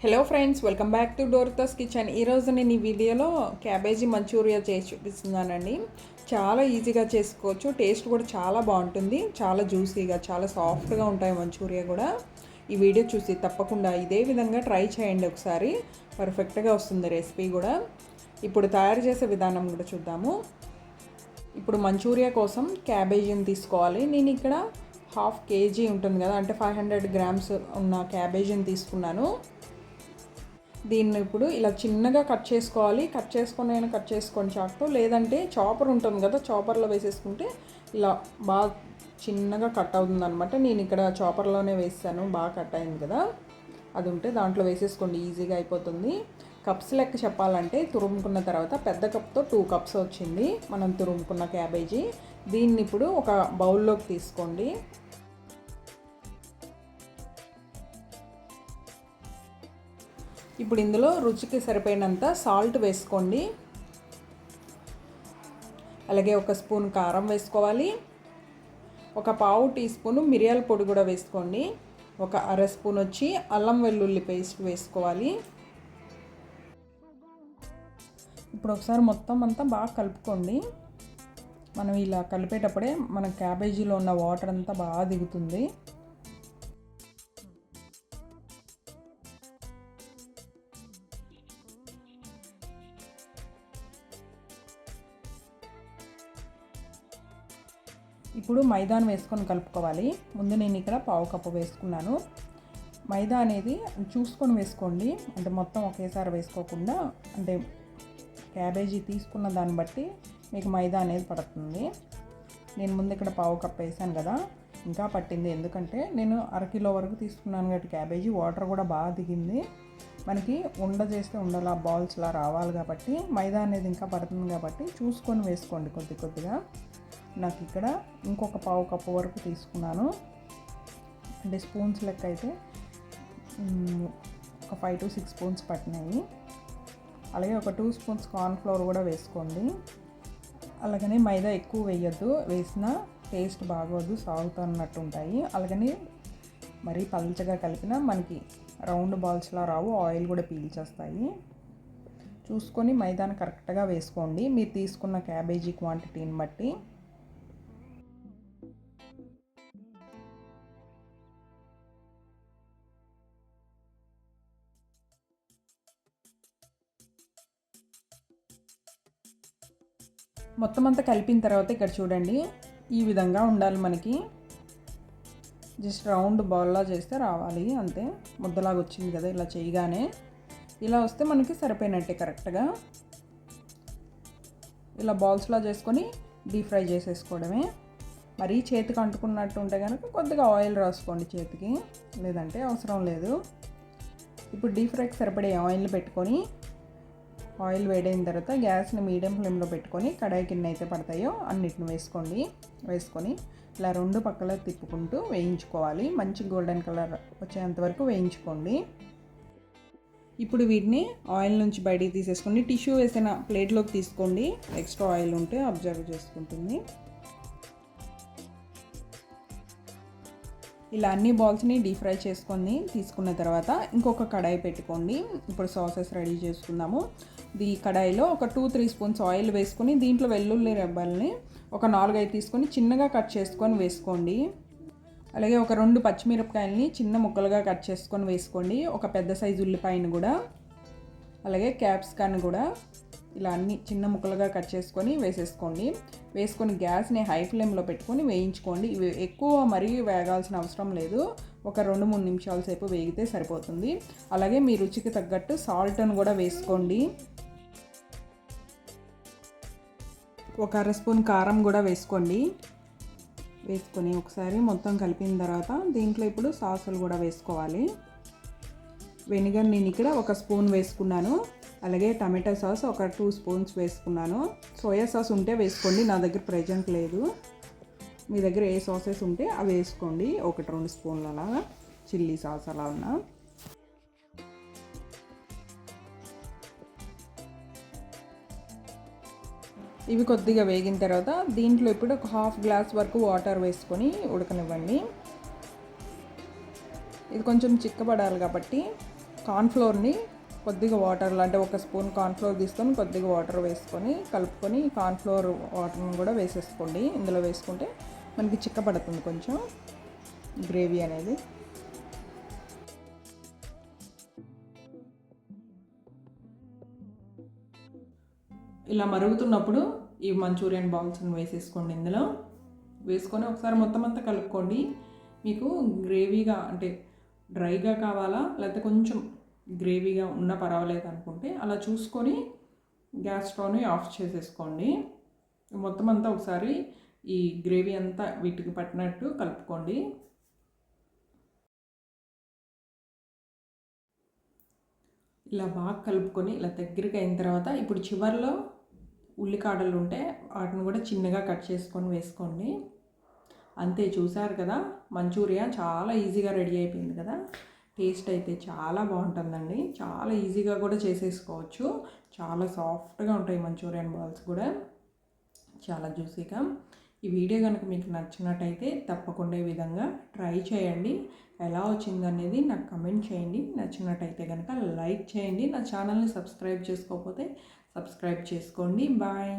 Hello friends welcome back to డోర్తాస్ kitchen ఈరోజు నేను ఈ వీడియోలో క్యాబేజీ మంచూరియా చేసి చూపిస్తున్నానండి చాలా ఈజీగా చేసుకోవచ్చు టేస్ట్ కూడా చాలా బాగుంటుంది చాలా జ్యూసీగా చాలా సాఫ్ట్గా ఉంటాయి మంచూరియా కూడా. ఈ వీడియో చూసి తప్పకుండా ఇదే విధంగా ట్రై చేయండి ఒకసారి. పర్ఫెక్ట్గా వస్తుంది రెసిపీ కూడా. ఇప్పుడు తయారు చేసే విధానం కూడా చూద్దాము. ఇప్పుడు మంచూరియా కోసం క్యాబేజీని తీసుకోవాలి. నేను ఇక్కడ హాఫ్ కేజీ ఉంటుంది కదా అంటే ఫైవ్ హండ్రెడ్ గ్రామ్స్ ఉన్న క్యాబేజీని తీసుకున్నాను. దీన్ని ఇప్పుడు ఇలా చిన్నగా కట్ చేసుకోవాలి. కట్ చేసుకొని అయినా కట్ చేసుకొని చాకుతో. లేదంటే చాపర్ ఉంటుంది కదా చాపర్లో వేసేసుకుంటే ఇలా బాగా చిన్నగా కట్ అవుతుంది అనమాట నేను ఇక్కడ చాపర్లోనే వేసాను బాగా కట్ అయింది కదా. అది ఉంటే దాంట్లో వేసేసుకోండి ఈజీగా అయిపోతుంది. కప్స్ లెక్క చెప్పాలంటే తురుముకున్న తర్వాత పెద్ద కప్తో టూ కప్స్ వచ్చింది. మనం తురుముకున్న క్యాబేజీ. దీన్ని ఇప్పుడు ఒక బౌల్లోకి తీసుకోండి. ఇప్పుడు ఇందులో రుచికి సరిపోయినంత సాల్ట్ వేసుకోండి. అలాగే ఒక స్పూన్ కారం వేసుకోవాలి. ఒక పావు టీ స్పూన్ మిరియాల పొడి కూడా వేసుకోండి. ఒక అర స్పూన్ వచ్చి అల్లం వెల్లుల్లి పేస్ట్ వేసుకోవాలి. ఇప్పుడు ఒకసారి మొత్తం అంతా బాగా కలుపుకోండి. మనం ఇలా కలిపేటప్పుడే మన క్యాబేజీలో ఉన్న వాటర్ అంతా బాగా దిగుతుంది. ఇప్పుడు మైదాను వేసుకొని కలుపుకోవాలి. ముందు నేను ఇక్కడ పావు కప్పు వేసుకున్నాను. మైదా అనేది చూసుకొని వేసుకోండి. అంటే మొత్తం ఒకేసారి వేసుకోకుండా అంటే క్యాబేజీ తీసుకున్న దాన్ని బట్టి మీకు మైదా అనేది పడుతుంది. నేను ముందు ఇక్కడ పావు కప్పు వేసాను కదా. ఇంకా పట్టింది. ఎందుకంటే నేను అరకిలో వరకు తీసుకున్నాను కాబట్టి క్యాబేజీ వాటర్ కూడా బాగా దిగింది. మనకి ఉండ చేస్తే ఉండలా బాల్స్లా రావాలి కాబట్టి మైదా అనేది ఇంకా పడుతుంది కాబట్టి చూసుకొని వేసుకోండి కొద్ది కొద్దిగా. నాకు ఇక్కడ ఇంకొక పావు కప్పు వరకు తీసుకున్నాను. అంటే స్పూన్స్ లెక్క అయితే ఒక ఫైవ్ టు సిక్స్ స్పూన్స్ పట్టినాయి. అలాగే ఒక టూ స్పూన్స్ కార్న్ఫ్లవర్ కూడా వేసుకోండి. అలాగనే మైదా ఎక్కువ వేయద్దు. వేసిన టేస్ట్ బాగోదు సాగుతున్నట్టు ఉంటాయి. అలాగని మరీ పల్చగా కలిపిన మనకి రౌండ్ బాల్స్లా రావు ఆయిల్ కూడా పీల్చేస్తాయి. చూసుకొని మైదాని కరెక్ట్గా వేసుకోండి. మీరు తీసుకున్న క్యాబేజీ క్వాంటిటీని బట్టి. మొత్తం అంతా కలిపిన తర్వాత ఇక్కడ చూడండి ఈ విధంగా ఉండాలి మనకి. జస్ట్ రౌండ్ బాల్లా చేస్తే రావాలి అంతే. ముద్దలాగా వచ్చింది కదా ఇలా చేయగానే. ఇలా వస్తే మనకి సరిపోయినట్టే కరెక్ట్గా. ఇలా బాల్స్లా చేసుకొని డీప్ ఫ్రై చేసేసుకోవడమే. మరీ చేతికి అంటుకున్నట్టు ఉంటే కనుక కొద్దిగా ఆయిల్ రాసుకోండి చేతికి. లేదంటే అవసరం లేదు. ఇప్పుడు డీప్ ఫ్రైకి సరిపడే ఆయిల్ పెట్టుకొని ఆయిల్ వేడైన తర్వాత గ్యాస్ని మీడియం ఫ్లేమ్లో పెట్టుకొని కడాయి కింద అయితే పడతాయో అన్నిటిని వేసుకోండి. వేసుకొని ఇలా రెండు పక్కల తిప్పుకుంటూ వేయించుకోవాలి. మంచి గోల్డెన్ కలర్ వచ్చేంత వరకు వేయించుకోండి. ఇప్పుడు వీటిని ఆయిల్ నుంచి బయటికి తీసేసుకోండి టిష్యూ వేసిన ప్లేట్లోకి తీసుకోండి. ఎక్స్ట్రా ఆయిల్ ఉంటే అబ్జర్వ్ చేసుకుంటుంది. ఇలా అన్ని బాల్స్ని డీప్ ఫ్రై చేసుకొని తీసుకున్న తర్వాత ఇంకొక కడాయి పెట్టుకోండి. ఇప్పుడు సాసెస్ రెడీ చేసుకుందాము. ఈ కడాయిలో ఒక టూ త్రీ స్పూన్స్ ఆయిల్ వేసుకొని దీంట్లో వెల్లుల్లి రెబ్బల్ని ఒక నాలుగైదు తీసుకొని చిన్నగా కట్ చేసుకొని వేసుకోండి. అలాగే ఒక రెండు పచ్చిమిరపకాయలని చిన్న ముక్కలుగా కట్ చేసుకొని వేసుకోండి. ఒక పెద్ద సైజు ఉల్లిపాయను కూడా. అలాగే క్యాప్సికాన్ కూడా. ఇలా అన్ని చిన్న ముక్కలుగా కట్ చేసుకొని వేసేసుకోండి. వేసుకొని గ్యాస్ని హై ఫ్లేమ్లో పెట్టుకొని వేయించుకోండి. ఇవి ఎక్కువ మరీ వేగాల్సిన అవసరం లేదు. ఒక రెండు మూడు నిమిషాల సేపు వేగితే సరిపోతుంది. అలాగే మీ రుచికి తగ్గట్టు సాల్ట్ను కూడా వేసుకోండి. ఒక అర స్పూన్ కారం కూడా వేసుకోండి. వేసుకొని ఒకసారి మొత్తం కలిపిన తర్వాత దీంట్లో ఇప్పుడు సాసులు కూడా వేసుకోవాలి. వెనిగర్ నేను ఇక్కడ ఒక స్పూన్ వేసుకున్నాను. అలాగే టమాటా సాస్ ఒక టూ స్పూన్స్ వేసుకున్నాను. సోయా సాస్ ఉంటే వేసుకోండి నా దగ్గర ప్రజెంట్ లేదు. మీ దగ్గర ఏ సాసెస్ ఉంటే అవి వేసుకోండి ఒకటి రెండు స్పూన్లు అలా. చిల్లీ సాస్ అలా ఉన్నా. ఇవి కొద్దిగా వేగిన తర్వాత దీంట్లో ఇప్పుడు ఒక హాఫ్ గ్లాస్ వరకు వాటర్ వేసుకొని ఉడకనివ్వండి. ఇది కొంచెం చిక్కబడాలి కాబట్టి కార్న్ఫ్లోర్ని కొద్దిగా వాటర్లో అంటే ఒక స్పూన్ కార్న్ఫ్లోర్ తీసుకొని కొద్దిగా వాటర్ వేసుకొని కలుపుకొని కార్న్ఫ్లోర్ వాటర్ని కూడా వేసేసుకోండి. ఇందులో వేసుకుంటే మనకి చిక్కపడుతుంది కొంచెం గ్రేవీ అనేది. ఇలా మరుగుతున్నప్పుడు ఈ మంచూరియన్ బాల్స్ని వేసేసుకోండి ఇందులో. వేసుకొని ఒకసారి మొత్తం అంతా కలుపుకోండి. మీకు గ్రేవీగా అంటే డ్రైగా కావాలా? లేకపోతే కొంచెం గ్రేవీగా ఉన్నా పర్వాలేదు అనుకుంటే అలా చూసుకొని గ్యాస్ స్టవ్ని ఆఫ్ చేసేసుకోండి. మొత్తం అంతా ఒకసారి ఈ గ్రేవీ అంతా వీటికి పట్టినట్టు కలుపుకోండి. ఇలా బాగా కలుపుకొని ఇలా దగ్గరికి అయిన తర్వాత ఇప్పుడు చివరిలో ఉల్లికాడలు ఉంటే వాటిని కూడా చిన్నగా కట్ చేసుకొని వేసుకోండి. అంతే చూసారు కదా మంచూరియా చాలా ఈజీగా రెడీ అయిపోయింది కదా. టేస్ట్ అయితే చాలా బాగుంటుందండి. చాలా ఈజీగా కూడా చేసేసుకోవచ్చు. చాలా సాఫ్ట్గా ఉంటాయి మంచూరియన్ బాల్స్ కూడా. చాలా జ్యూసీగా. ఈ వీడియో కనుక మీకు నచ్చినట్టయితే తప్పకుండా ఈ విధంగా ట్రై చేయండి. ఎలా వచ్చిందనేది నాకు కమెంట్ చేయండి. నచ్చినట్టయితే కనుక లైక్ చేయండి. నా ఛానల్ని సబ్స్క్రైబ్ చేసుకోకపోతే సబ్స్క్రైబ్ చేసుకోండి. బాయ్.